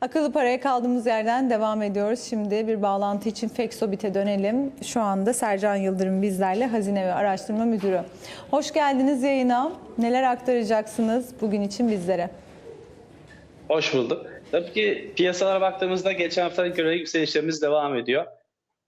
Akıllı paraya kaldığımız yerden devam ediyoruz. Şimdi bir bağlantı için Fexobit'e dönelim. Şu anda Sercan Yıldırım bizlerle Hazine ve Araştırma Müdürü. Hoş geldiniz yayına. Neler aktaracaksınız bugün için bizlere? Hoş bulduk. Tabii ki piyasalara baktığımızda geçen haftaya göre yükselişlerimiz devam ediyor.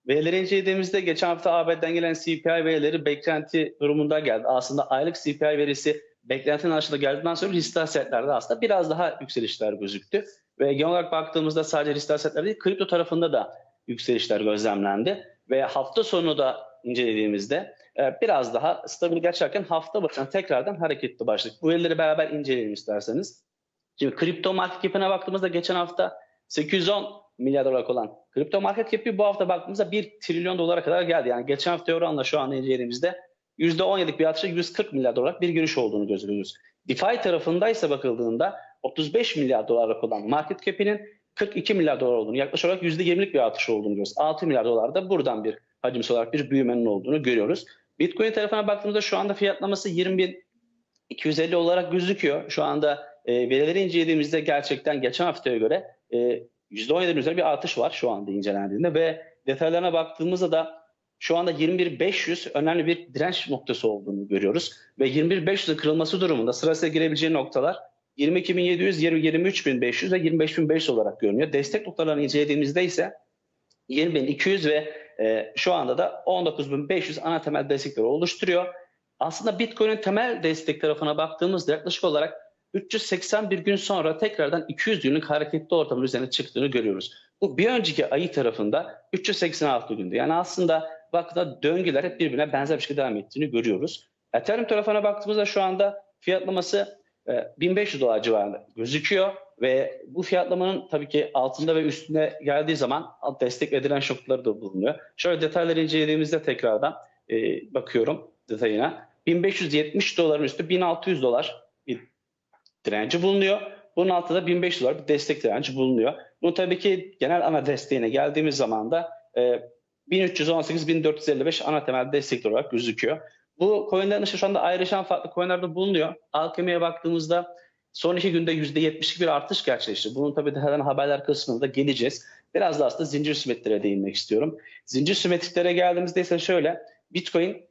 Verileri incelediğimizde geçen hafta ABD'den gelen CPI verileri beklenti durumunda geldi. Aslında aylık CPI verisi beklentinin aşağıda geldikten sonra riskli asetlerde aslında biraz daha yükselişler gözüktü. Ve genel olarak baktığımızda sadece riskli asetler değil kripto tarafında da yükselişler gözlemlendi. Ve hafta sonu da incelediğimizde e, biraz daha stabil geçerken hafta başına tekrardan hareketli başladık. Bu verileri beraber inceleyelim isterseniz. Şimdi kripto market cap'ine baktığımızda geçen hafta 810 milyar dolar olan kripto market cap'i bu hafta baktığımızda 1 trilyon dolara kadar geldi. Yani geçen hafta oranla şu an incelediğimizde %17'lik bir artışla 140 milyar dolar bir giriş olduğunu gözlüyoruz. DeFi tarafındaysa bakıldığında 35 milyar dolarlık olan market cap'inin 42 milyar dolar olduğunu, yaklaşık olarak %20'lik bir artış olduğunu görüyoruz. 6 milyar dolar da buradan bir hacimsel olarak bir büyümenin olduğunu görüyoruz. Bitcoin tarafına baktığımızda şu anda fiyatlaması 20.250 olarak gözüküyor. Şu anda e, verileri incelediğimizde gerçekten geçen haftaya göre e, %17'nin üzerinde bir artış var şu anda incelendiğinde ve detaylarına baktığımızda da şu anda 21.500 önemli bir direnç noktası olduğunu görüyoruz. Ve 21.500'ün kırılması durumunda sırasıyla girebileceği noktalar 22.700, 23.500 ve 25.500 olarak görünüyor. Destek noktalarını incelediğimizde ise 20.200 ve e, şu anda da 19.500 ana temel destekleri oluşturuyor. Aslında Bitcoin'in temel destek tarafına baktığımızda yaklaşık olarak 381 gün sonra tekrardan 200 günlük hareketli ortamın üzerine çıktığını görüyoruz. Bu bir önceki ayı tarafında 386 gündü. Yani aslında baktığında döngüler hep birbirine benzer bir şekilde devam ettiğini görüyoruz. Ethereum tarafına baktığımızda şu anda fiyatlaması 1500 dolar civarında gözüküyor ve bu fiyatlamanın tabii ki altında ve üstüne geldiği zaman destek ve direnç da bulunuyor. Şöyle detayları incelediğimizde tekrardan e, bakıyorum detayına. 1570 doların üstü 1600 dolar bir direnci bulunuyor. Bunun altında 1500 dolar bir destek direnci bulunuyor. Bu tabii ki genel ana desteğine geldiğimiz zaman da e, 1318-1455 ana temel destek olarak gözüküyor. Bu coinlerin işte şu anda ayrışan farklı coinlerde bulunuyor. Alkemi'ye baktığımızda son iki günde %70'lik bir artış gerçekleşti. Bunun tabii daha haberler kısmında geleceğiz. Biraz da aslında zincir simetriklere değinmek istiyorum. Zincir simetriklere geldiğimizde ise şöyle. Bitcoin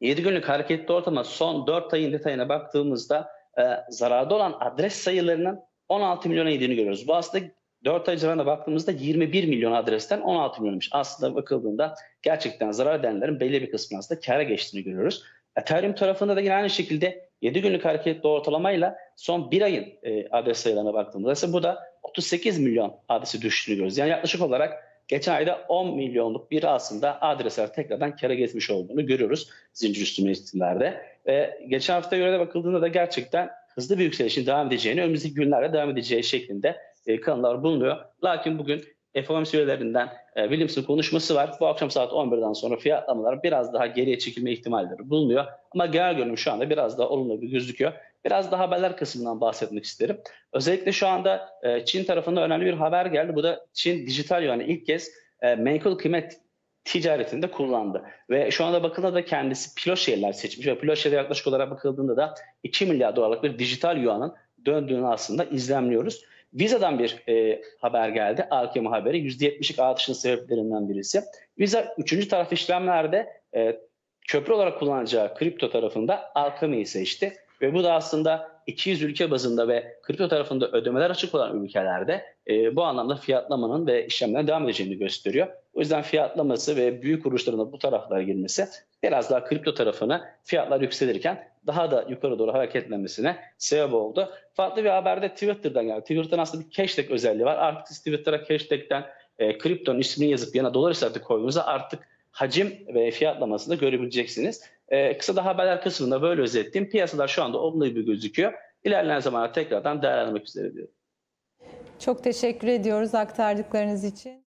7 günlük hareketli ortama son 4 ayın detayına baktığımızda e, zararda olan adres sayılarının 16 milyona indiğini görüyoruz. Bu aslında 4 ay civarında baktığımızda 21 milyon adresten 16 milyonmuş. Aslında bakıldığında gerçekten zarar edenlerin belli bir kısmı aslında kâra geçtiğini görüyoruz. Ethereum tarafında da yine aynı şekilde 7 günlük hareketli ortalamayla son 1 ayın e, adres sayılarına baktığımızda ise bu da 38 milyon adresi düştüğünü görüyoruz. Yani yaklaşık olarak geçen ayda 10 milyonluk bir aslında adresler tekrardan kâra geçmiş olduğunu görüyoruz zincir üstü metinlerde. Ve geçen hafta göre de bakıldığında da gerçekten hızlı bir yükselişin devam edeceğini, önümüzdeki günlerde devam edeceği şeklinde e, kanıtlar bulunuyor. Lakin bugün FOMC üyelerinden e, Williams'ın konuşması var. Bu akşam saat 11'den sonra fiyatlamalar biraz daha geriye çekilme ihtimalleri bulunuyor. Ama genel görünüm şu anda biraz daha olumlu bir gözüküyor. Biraz daha haberler kısmından bahsetmek isterim. Özellikle şu anda e, Çin tarafında önemli bir haber geldi. Bu da Çin dijital yani ilk kez e, menkul kıymet ticaretinde kullandı. Ve şu anda bakıldığında da kendisi pilot şehirler seçmiş ve pilot şehirde yaklaşık olarak bakıldığında da 2 milyar dolarlık bir dijital yuanın döndüğünü aslında izlemliyoruz. Visa'dan bir e, haber geldi. AKM haberi. %70'lik artışın sebeplerinden birisi. Visa üçüncü taraf işlemlerde e, köprü olarak kullanacağı kripto tarafında Alchemy'yi seçti. Ve bu da aslında 200 ülke bazında ve kripto tarafında ödemeler açık olan ülkelerde e, bu anlamda fiyatlamanın ve işlemlerin devam edeceğini gösteriyor. O yüzden fiyatlaması ve büyük kuruluşların bu taraflara girmesi biraz daha kripto tarafına fiyatlar yükselirken daha da yukarı doğru hareketlenmesine sebep oldu. Farklı bir haberde Twitter'dan geldi. Twitter'dan aslında bir hashtag özelliği var. Artık Twitter'a hashtag'ten e, kriptonun ismini yazıp yana dolar işareti koyduğunuzda artık hacim ve fiyatlamasını da görebileceksiniz. E, kısa da haberler kısmında böyle özetleyeyim. Piyasalar şu anda olumlu gibi gözüküyor. İlerleyen zamanda tekrardan değerlendirmek üzere diyorum. Çok teşekkür ediyoruz aktardıklarınız için.